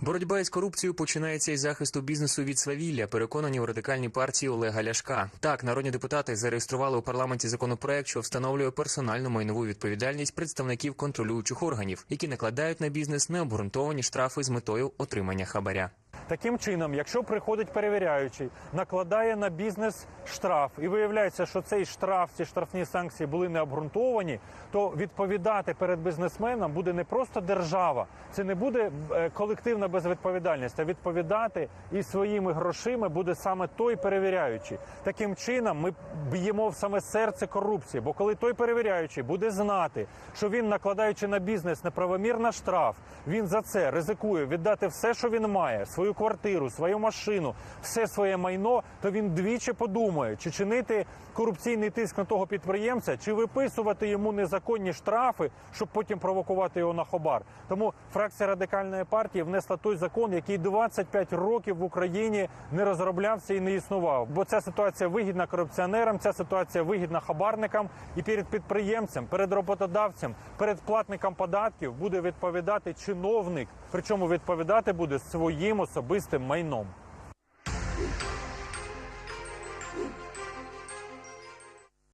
Боротьба із корупцією починається із захисту бізнесу від свавілля, переконані у радикальній партії Олега Ляшка. Так, народні депутати зареєстрували у парламенті законопроект, що встановлює персональну майнову відповідальність представників контролюючих органів, які накладають на бізнес необґрунтовані штрафи з метою отримання хабаря. Таким чином, якщо приходить перевіряючий, накладає на бізнес штраф і виявляється, що цей штраф, ці штрафні санкції були не обґрунтовані, то відповідати перед бізнесменом буде не просто держава, це не буде е, колективна безвідповідальність, а відповідати і своїми грошима буде саме той перевіряючий. Таким чином, ми б'ємо в саме серце корупції. Бо коли той перевіряючий буде знати, що він, накладаючи на бізнес неправомірно штраф, він за це ризикує віддати все, що він має, свою квартиру, свою машину, все своє майно, то він двічі подумає, чи чинити корупційний тиск на того підприємця, чи виписувати йому незаконні штрафи, щоб потім провокувати його на хабар. Тому фракція радикальної партії внесла той закон, який 25 років в Україні не розроблявся і не існував. Бо ця ситуація вигідна корупціонерам, ця ситуація вигідна хабарникам і перед підприємцем, перед роботодавцем, перед платником податків буде відповідати чиновник. Причому відповідати буде своїм особистим майном.